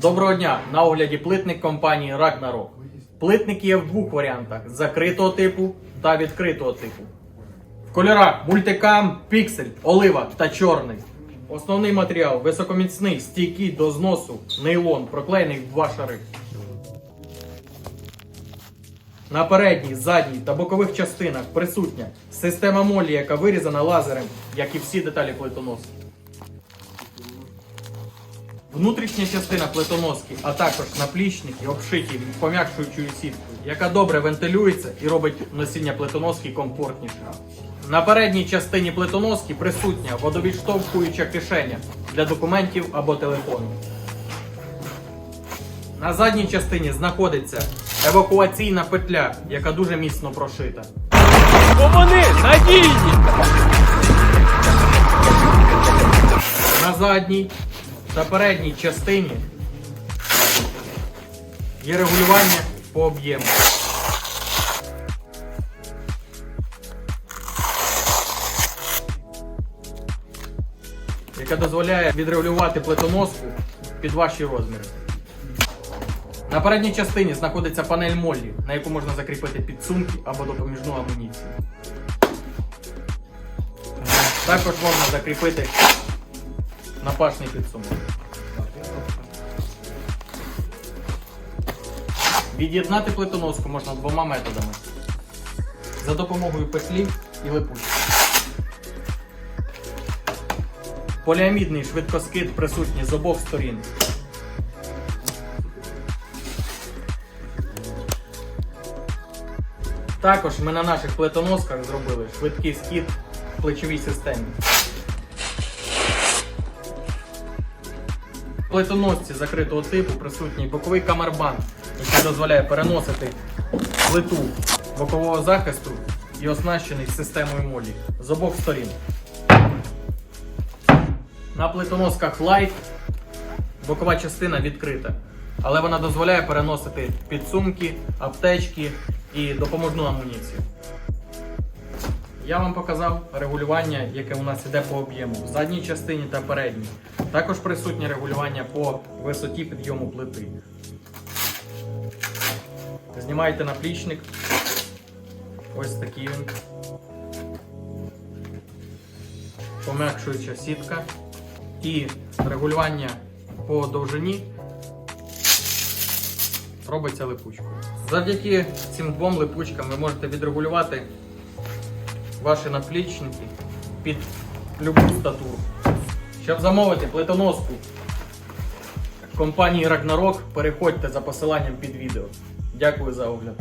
Доброго дня! На огляді плитник компанії Ragnarok. Плитник є в двох варіантах: закритого типу та відкритого типу. В кольорах мультикам, піксель, олива та чорний. Основний матеріал високоміцний, стійкий до зносу, нейлон, проклеєний в два шари. На передній, задній та бокових частинах присутня система молі, яка вирізана лазером, як і всі деталі плитоноски. Внутрішня частина плитоноски, а також наплічники обшиті пом'якшуючою сіткою, яка добре вентилюється і робить носіння плитоноски комфортнішим. На передній частині плитоноски присутня водовідштовхуюча кишеня для документів або телефону. На задній частині знаходиться евакуаційна петля, яка дуже міцно прошита. Бо вони надійні! На задній та передній частині є регулювання по об'єму. яка дозволяє відрегулювати плитоноску під ваші розміри. На передній частині знаходиться панель Моллі, на яку можна закріпити підсумки або допоміжну амуніцію. Також можна закріпити напашний підсумок. Від'єднати плитоноску можна двома методами. За допомогою петлі і липучки. Поліамідний швидкоскид присутній з обох сторін. Також ми на наших плитоносках зробили швидкий скид в плечовій системі. В плитоносці закритого типу присутній боковий камербан, який дозволяє переносити плиту бокового захисту і оснащений системою молі з обох сторін. На плитоносках Light бокова частина відкрита, але вона дозволяє переносити підсумки, аптечки і допоможну амуніцію. Я вам показав регулювання, яке у нас іде по об'єму в задній частині та передній. Також присутнє регулювання по висоті підйому плити. Знімаєте наплічник. Ось такий він. Пом'якшуюча сітка і регулювання по довжині робиться липучкою. Завдяки цим двом липучкам ви можете відрегулювати ваші наплічники під любу статуру. Щоб замовити плитоноску компанії Ragnarok, переходьте за посиланням під відео. Дякую за огляд.